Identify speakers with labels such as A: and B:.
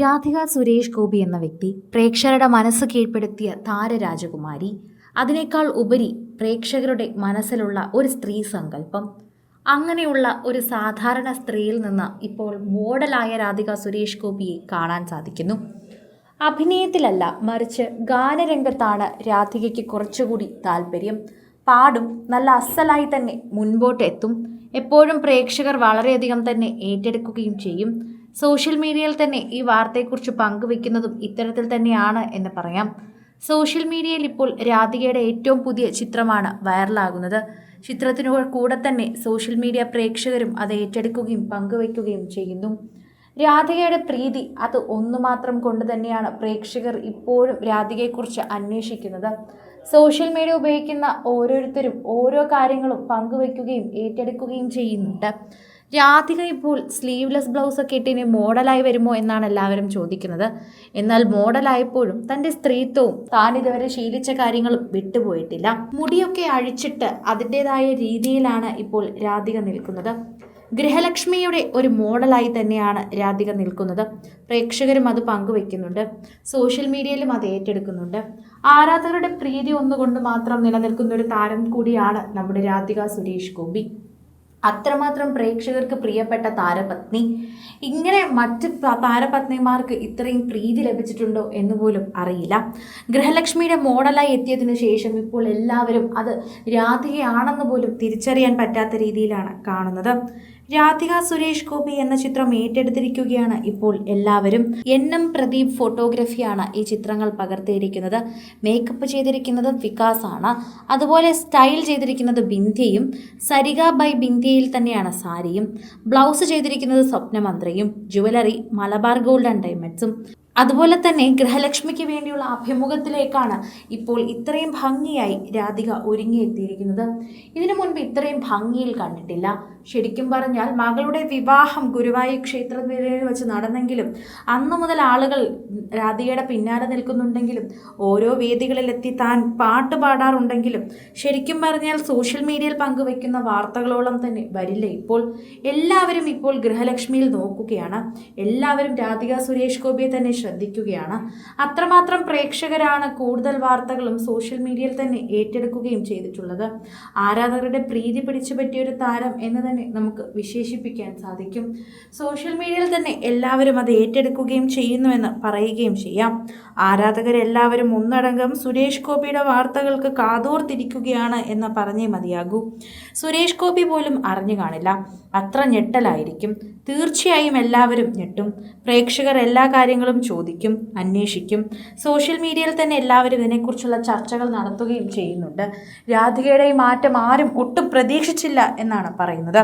A: രാധിക സുരേഷ് ഗോപി എന്ന വ്യക്തി പ്രേക്ഷകരുടെ മനസ്സ് കീഴ്പ്പെടുത്തിയ താരരാജകുമാരി. അതിനേക്കാൾ ഉപരി പ്രേക്ഷകരുടെ മനസ്സിലുള്ള ഒരു സ്ത്രീ സങ്കല്പം. അങ്ങനെയുള്ള ഒരു സാധാരണ സ്ത്രീയിൽ നിന്ന് ഇപ്പോൾ മോഡലായ രാധിക സുരേഷ് ഗോപിയെ കാണാൻ സാധിക്കുന്നു. അഭിനയത്തിലല്ല മറിച്ച് ഗാനരംഗത്താണ് രാധികയ്ക്ക് കുറച്ചുകൂടി താല്പര്യം പാടും നല്ല അസലായി തന്നെ മുൻപോട്ടെത്തും. എപ്പോഴും പ്രേക്ഷകർ വളരെയധികം തന്നെ ഏറ്റെടുക്കുകയും ചെയ്യും. സോഷ്യൽ മീഡിയയിൽ തന്നെ ഈ വാർത്തയെക്കുറിച്ച് പങ്കുവെക്കുന്നതും ഇത്തരത്തിൽ തന്നെയാണ് എന്ന് പറയാം. സോഷ്യൽ മീഡിയയിൽ ഇപ്പോൾ രാധികയുടെ ഏറ്റവും പുതിയ ചിത്രമാണ് വൈറലാകുന്നത്. ചിത്രത്തിനോട് കൂടെ തന്നെ സോഷ്യൽ മീഡിയ പ്രേക്ഷകരും അത് ഏറ്റെടുക്കുകയും പങ്കുവയ്ക്കുകയും ചെയ്യുന്നു. രാധികയുടെ പ്രീതി അത് ഒന്നു മാത്രം കൊണ്ട് തന്നെയാണ് പ്രേക്ഷകർ ഇപ്പോഴും രാധികയെക്കുറിച്ച് അന്വേഷിക്കുന്നത്. സോഷ്യൽ മീഡിയ ഉപയോഗിക്കുന്ന ഓരോരുത്തരും ഓരോ കാര്യങ്ങളും പങ്കുവയ്ക്കുകയും ഏറ്റെടുക്കുകയും ചെയ്യുന്നുണ്ട്. രാധിക ഇപ്പോൾ സ്ലീവ്ലെസ് ബ്ലൗസ് ഒക്കെ ഇട്ടിനി മോഡലായി വരുമോ എന്നാണ് എല്ലാവരും ചോദിക്കുന്നത്. എന്നാൽ മോഡലായപ്പോഴും തന്റെ സ്ത്രീത്വവും താൻ ഇതുവരെ ശീലിച്ച കാര്യങ്ങളും വിട്ടുപോയിട്ടില്ല. മുടിയൊക്കെ അഴിച്ചിട്ട് അതിന്റെതായ രീതിയിലാണ് ഇപ്പോൾ രാധിക നിൽക്കുന്നത്. ഗൃഹലക്ഷ്മിയുടെ ഒരു മോഡലായി തന്നെയാണ് രാധിക നിൽക്കുന്നത്. പ്രേക്ഷകരും അത് പങ്കുവെക്കുന്നുണ്ട് സോഷ്യൽ മീഡിയയിലും അത് ഏറ്റെടുക്കുന്നുണ്ട്. ആരാധകരുടെ പ്രീതി ഒന്നുകൊണ്ട് മാത്രം നിലനിൽക്കുന്ന ഒരു താരം കൂടിയാണ് നമ്മുടെ രാധിക സുരേഷ് ഗോപി. അത്രമാത്രം പ്രേക്ഷകർക്ക് പ്രിയപ്പെട്ട താരപത്നി. ഇങ്ങനെ മറ്റ് താരപത്നിമാർക്ക് ഇത്രയും പ്രീതി ലഭിച്ചിട്ടുണ്ടോ എന്ന് പോലും അറിയില്ല. ഗൃഹലക്ഷ്മിയുടെ മോഡലായി എത്തിയതിനു ശേഷം ഇപ്പോൾ എല്ലാവരും അത് രാധികയാണെന്ന് പോലും തിരിച്ചറിയാൻ പറ്റാത്ത രീതിയിലാണ് കാണുന്നത്. രാധിക സുരേഷ് ഗോപി എന്ന ചിത്രം ഏറ്റെടുത്തിരിക്കുകയാണ് ഇപ്പോൾ എല്ലാവരും. എൻ. എം. പ്രദീപ് ഫോട്ടോഗ്രഫിയാണ് ഈ ചിത്രങ്ങൾ പകർത്തിയിരിക്കുന്നത്. മേക്കപ്പ് ചെയ്തിരിക്കുന്നത് വികാസ് ആണ് അതുപോലെ സ്റ്റൈൽ ചെയ്തിരിക്കുന്നത് ബിന്ധ്യയും സരിക ബൈ ബിന്ധ്യയിൽ തന്നെയാണ് സാരിയും. ബ്ലൗസ് ചെയ്തിരിക്കുന്നത് സ്വപ്നമന്ത്രയും ജുവലറി മലബാർ ഗോൾഡ് ആൻഡ് ഡയമണ്ട്സും. അതുപോലെ തന്നെ ഗൃഹലക്ഷ്മിക്ക് വേണ്ടിയുള്ള അഭിമുഖത്തിലേക്കാണ് ഇപ്പോൾ ഇത്രയും ഭംഗിയായി രാധിക ഒരുങ്ങിയെത്തിയിരിക്കുന്നത്. ഇതിനു മുൻപ് ഇത്രയും ഭംഗിയിൽ കണ്ടിട്ടില്ല. ശരിക്കും പറഞ്ഞാൽ മകളുടെ വിവാഹം ഗുരുവായൂർ ക്ഷേത്രത്തിൽ വെച്ച് നടന്നെങ്കിലും അന്നു മുതൽ ആളുകൾ രാധികയുടെ പിന്നാലെ നിൽക്കുന്നുണ്ടെങ്കിലും ഓരോ വേദികളിലെത്തി താൻ പാട്ട് പാടാറുണ്ടെങ്കിലും ശരിക്കും പറഞ്ഞാൽ സോഷ്യൽ മീഡിയയിൽ പങ്കുവയ്ക്കുന്ന വാർത്തകളോളം തന്നെ വരില്ല. ഇപ്പോൾ എല്ലാവരും ഇപ്പോൾ ഗൃഹലക്ഷ്മിയിൽ നോക്കുകയാണ്. എല്ലാവരും രാധിക സുരേഷ് ഗോപിയെ തന്നെ ശ്രദ്ധിക്കുകയാണ്. അത്രമാത്രം പ്രേക്ഷകരാണ് കൂടുതൽ വാർത്തകളും സോഷ്യൽ മീഡിയയിൽ തന്നെ ഏറ്റെടുക്കുകയും ചെയ്തിട്ടുള്ളത്. ആരാധകരുടെ പ്രീതി പിടിച്ചു പറ്റിയ ഒരു താരം എന്ന് തന്നെ നമുക്ക് വിശേഷിപ്പിക്കാൻ സാധിക്കും. സോഷ്യൽ മീഡിയയിൽ തന്നെ എല്ലാവരും അത് ഏറ്റെടുക്കുകയും ചെയ്യുന്നുവെന്ന് പറയുകയും ചെയ്യാം. ആരാധകരെല്ലാവരും ഒന്നടങ്കം സുരേഷ് ഗോപിയുടെ വാർത്തകൾക്ക് കാതോർത്തിരിക്കുകയാണ് എന്ന് പറഞ്ഞേ മതിയാകൂ. സുരേഷ് ഗോപി പോലും അറിഞ്ഞു കാണില്ല. അത്ര ഞെട്ടലായിരിക്കും. തീർച്ചയായും എല്ലാവരും ഞെട്ടും. പ്രേക്ഷകർ എല്ലാ കാര്യങ്ങളും ചോദിക്കും അന്വേഷിക്കും. സോഷ്യൽ മീഡിയയിൽ തന്നെ എല്ലാവരും ഇതിനെക്കുറിച്ചുള്ള ചർച്ചകൾ നടത്തുകയും ചെയ്യുന്നുണ്ട്. രാധികയുടെ മാറ്റം ആരും ഒട്ടും പ്രതീക്ഷിച്ചില്ല എന്നാണ് പറയുന്നത്.